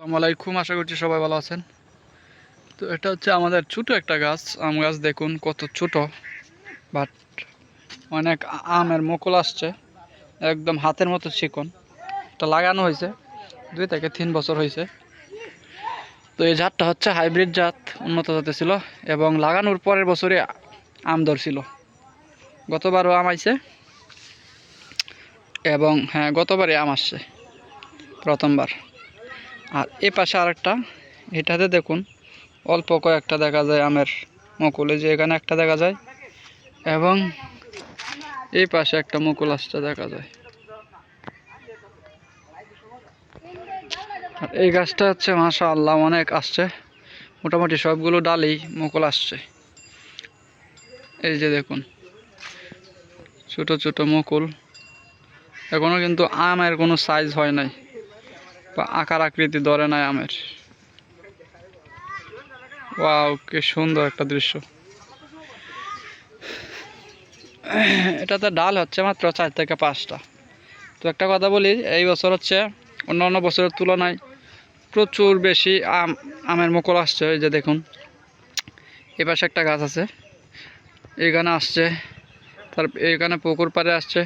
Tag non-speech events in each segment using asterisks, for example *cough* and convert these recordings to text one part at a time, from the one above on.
আসসালামু আলাইকুম, আশা করছি সবাই ভালো আছেন। তো এটা হচ্ছে আমাদের ছোট একটা গাছ, আম গাছ দেখুন কত ছোট, বাট অনেক আমের মুকুল আসছে, একদম হাতের মতো চিকন। এটা লাগানো হয়েছে, দুই থেকে তিন বছর হয়েছে। তো এই জাতটা হচ্ছে হাইব্রিড জাত, উন্নত জাতের ছিল এবং লাগানোর পরের বছরে আম ধরছিল। গতবারও আম আইছে এবং হ্যাঁ গতবারে আম আসছে প্রথমবার। আর এ পাশে আরেকটা, এটাতে দেখুন, অল্প কয়েকটা দেখা যায় আমের মুকুলে যে এখানে একটা দেখা যায়, এবং এই পাশে একটা মুকুল আসছে দেখা যায়। আর এই গাছটা হচ্ছে মাশা আল্লাহ অনেক আসছে, মোটামুটি সবগুলো ডালেই মুকুল আসছে। এই যে দেখুন, ছোট ছোট মুকুল এখনও কিন্তু আমের কোনো সাইজ হয় নাই। আকার আকৃতি ধরে নাই আমের। ওয়াও, কি সুন্দর একটা দৃশ্য। এটাতে ডাল হচ্ছে মাত্র চার থেকে পাঁচটা। তো একটা কথা বলি, এই বছর হচ্ছে অন্য অন্য বছরের তুলনায় প্রচুর বেশি আম, আমের মুকুল আসছে, এই যে দেখুন। এ পাশে একটা গাছ আছে এইখানে আসছে, তার এইখানে পুকুর পাড়ে আসছে।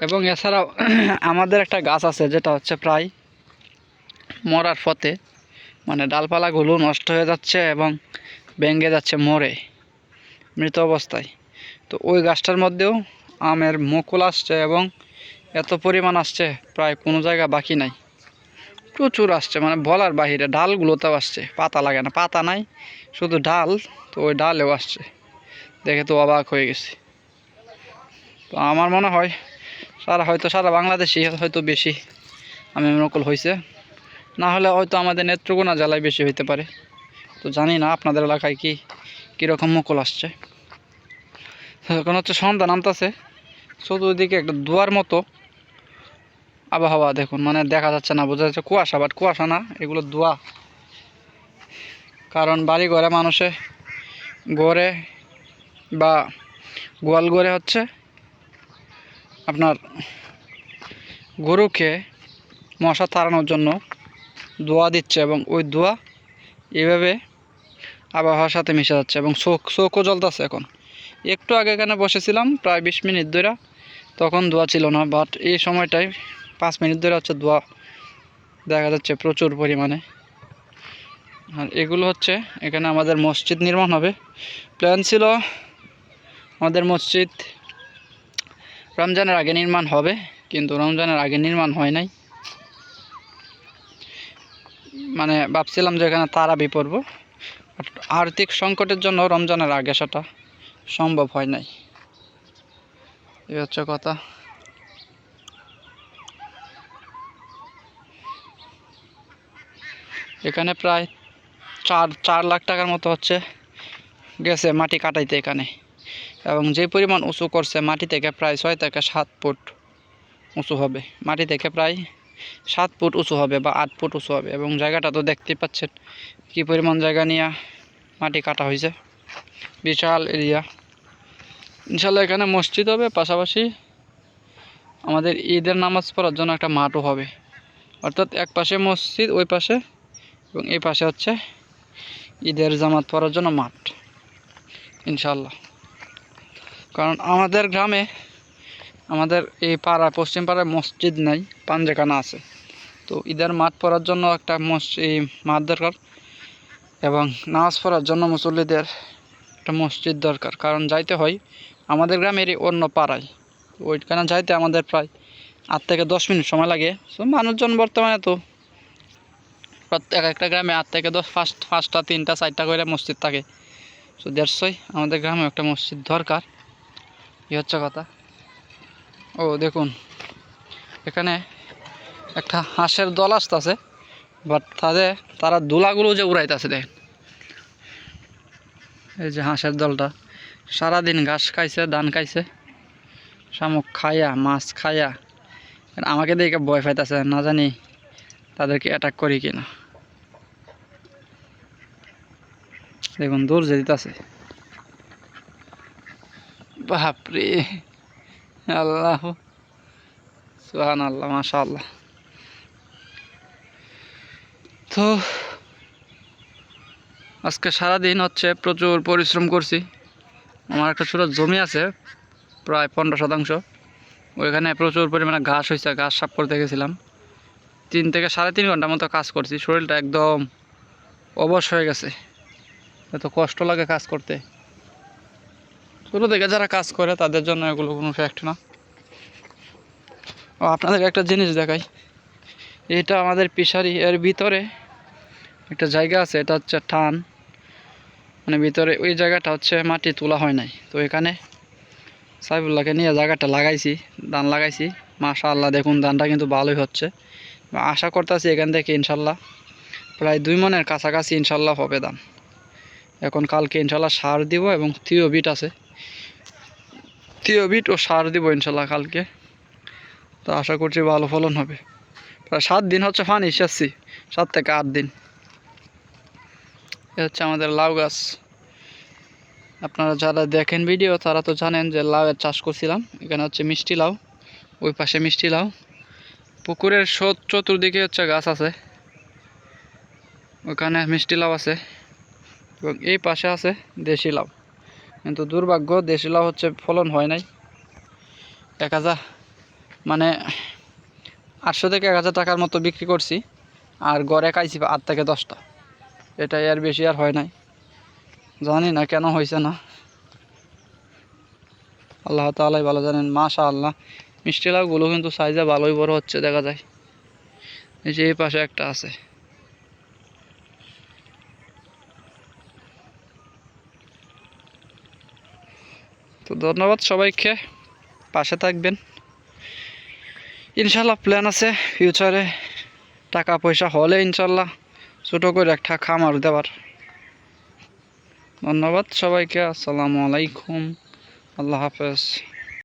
এবং এছাড়াও *clears throat* আমাদের একটা গাছ আছে, যেটা হচ্ছে প্রায় মরার পথে। মানে ডালপালাগুলো নষ্ট হয়ে যাচ্ছে এবং ভেঙে যাচ্ছে মরে, মৃত অবস্থায়। তো ওই গাছটার মধ্যেও আমের মুকুল আসছে এবং এত পরিমাণ আসছে, প্রায় কোনো জায়গা বাকি নাই। প্রচুর আসছে মানে বলার বাহিরে ডালগুলোতেও আসছে, পাতা লাগে না, পাতা নাই, শুধু ডাল, তো ওই ডালেও আসছে। দেখে তো অবাক হয়ে গেছি। তো আমার মনে হয়, সারা হয়তো সারা বাংলাদেশি হয়তো বেশি আমের মুকুল হয়েছে না হলে হয়তো আমাদের নেত্রকোনা জেলায় বেশি হইতে পারে। তো জানি না আপনাদের এলাকায় কি, কীরকম মুকুল আসছে। এখন হচ্ছে সন্ধ্যা নামতেছে, চতুর্দিকে একটা দুয়ার মতো আবহাওয়া দেখুন মানে দেখা যাচ্ছে না, বোঝা যাচ্ছে কুয়াশা বাট কুয়াশা না, এগুলো দোয়া কারণ বাড়ি ঘরে মানুষে গড়ে বা গোয়াল গড়ে হচ্ছে আপনার গরুকে মশা তাড়ানোর জন্য দোয়া দিচ্ছে এবং ওই দোয়া এভাবে আবহাওয়ার সাথে মিশে যাচ্ছে এবং চোখ চোখও জ্বলতেছে এখন। একটু আগে এখানে বসেছিলাম, প্রায় বিশ মিনিট ধরে তখন দোয়া ছিল না বাট এই সময়টায় পাঁচ মিনিট ধরে হচ্ছে দোয়া দেখা যাচ্ছে প্রচুর পরিমাণে। আর এগুলো হচ্ছে এখানে আমাদের মসজিদ নির্মাণ হবে। প্ল্যান ছিল আমাদের মসজিদ রমজানের আগে নির্মাণ হবে, কিন্তু রমজানের আগে নির্মাণ হয় নাই। মানে ভাবছিলাম যে এখানে তারাবি পড়ব আর্থিক সংকটের জন্য রমজানের আগে সেটা সম্ভব হয় নাই। এই হচ্ছে কথা। এখানে প্রায় চার চার লাখ টাকার মতো হচ্ছে গেছে মাটি কাটাইতে এখানে। এবং যে পরিমাণ উঁচু করছে মাটি থেকে প্রায় ছয় থেকে সাত ফুট উঁচু হবে। মাটি থেকে প্রায় সাত ফুট উঁচু হবে বা আট ফুট উঁচু হবে এবং জায়গাটা তো দেখতেই পাচ্ছেন কি পরিমাণ জায়গা নিয়ে মাটি কাটা হয়েছে। বিশাল এরিয়া। ইনশাল্লাহ এখানে মসজিদ হবে, পাশাপাশি আমাদের ঈদের নামাজ পড়ার জন্য একটা মাঠও হবে। অর্থাৎ এক পাশে মসজিদ, ওই পাশে এবং এই পাশে হচ্ছে ঈদের জামাত পড়ার জন্য মাঠ। ইনশাল্লাহ কারণ আমাদের গ্রামে, আমাদের এই পাড়া পশ্চিম পাড়ায় মসজিদ নাই। পাঞ্জেখানা আছে। তো ঈদের মাঠ পড়ার জন্য একটা মসজিদ মাঠ দরকার এবং নামাজ পড়ার জন্য মুসল্লিদের একটা মসজিদ দরকার। কারণ যাইতে হয় আমাদের গ্রামেরই অন্য পাড়ায়। ওইখানে যাইতে আমাদের প্রায় আট থেকে দশ মিনিট সময় লাগে। তো মানুষজন বর্তমানে তো প্রত্যেক একটা গ্রামে আট থেকে দশ ফার্স্ট পাঁচটা, তিনটা, চারটা করে মসজিদ থাকে। তো দেড়শোই আমাদের গ্রামে একটা মসজিদ দরকার। এই হচ্ছে কথা। ও দেখুন, এখানে একটা হাঁসের দল আসতেছে বাট তাদের তারা দোলাগুলো যে উড়াইতেছে দেখেন। এই যে হাঁসের দলটা, সারাদিন ঘাস খাইছে, ধান খাইছে, শামুক খাইয়া মাছ খাইয়া আমাকে দেখে ভয় পাইতেছে, না জানি তাদেরকে অ্যাটাক করি কিনা। দেখুন দূর যে দিতেছে। বাপরে, আল্লাহ সুহান আল্লাহ মাশা আল্লাহ তো আজকে সারাদিন হচ্ছে প্রচুর পরিশ্রম করছি। আমার একটা ছোটো জমি আছে, প্রায় পনেরো শতাংশ। ওইখানে প্রচুর পরিমাণে ঘাস হয়েছে ঘাস সাফ করতে গেছিলাম। তিন থেকে সাড়ে তিন ঘণ্টার মতো কাজ করছি, শরীরটা একদম অবশ হয়ে গেছে। এত কষ্ট লাগে কাজ করতে। ছোটো থেকে যারা কাজ করে, তাদের জন্য এগুলো কোনো ফ্যাক্ট না। আপনাদের একটা জিনিস দেখাই। এটা আমাদের পিসারি এর ভিতরে একটা জায়গা আছে, এটা হচ্ছে টান। মানে ভিতরে ওই জায়গাটা হচ্ছে মাটি তোলা হয় নাই। তো এখানে সাইবুল্লাহকে নিয়ে জায়গাটা লাগাইছি, ধান লাগাইছি। মাশা আল্লাহ দেখুন ধানটা কিন্তু ভালোই হচ্ছে। আশা করতেছি এখান থেকে ইনশাল্লাহ প্রায় দুই মনের কাছাকাছি ইনশাল্লাহ হবে ধান। এখন কালকে ইনশাল্লাহ সার দিব এবং থিও বিট আছে। থিও বিট ও সার দিব ইনশাল্লাহ কালকে। তো আশা করছি ভালো ফলন হবে। প্রায় সাত দিন হচ্ছে ফানি, এসেছি। সাত থেকে আট দিন। এ হচ্ছে আমাদের লাউ গাছ। আপনারা যারা দেখেন ভিডিও তারা তো জানেন যে লাউয়ের চাষ করছিলাম। এখানে হচ্ছে মিষ্টি লাউ, ওই পাশে মিষ্টি লাউ। পুকুরের চতুর্দিকে হচ্ছে গাছ আছে। ওখানে মিষ্টি লাউ আছে এবং এই পাশে আছে দেশি লাউ। কিন্তু দুর্ভাগ্য, দেশি লাউ হচ্ছে ফলন হয় নাই। এক হাজার মানে আটশো থেকে এক হাজার টাকার মতো বিক্রি করছি। আর গড়ে খাইছি আট থেকে দশটা। এটাই আর বেশি আর হয় নাই। জানি না কেন হয়েছে না। আল্লাহ তালাই ভালো জানেন মাশা আল্লাহ মিষ্টি লাউগুলো কিন্তু সাইজে ভালোই বড় হচ্ছে, দেখা যায়। এই যে এই পাশে একটা আছে। তো ধন্যবাদ সবাইকে, পাশে থাকবেন। ইনশাল্লাহ প্ল্যান আছে ফিউচারে টাকা পয়সা হলে ইনশাল্লাহ ছোটো করে একটা খামার দেওয়ার। ধন্যবাদ সবাইকে আসসালামু আলাইকুম। আল্লাহ হাফেজ।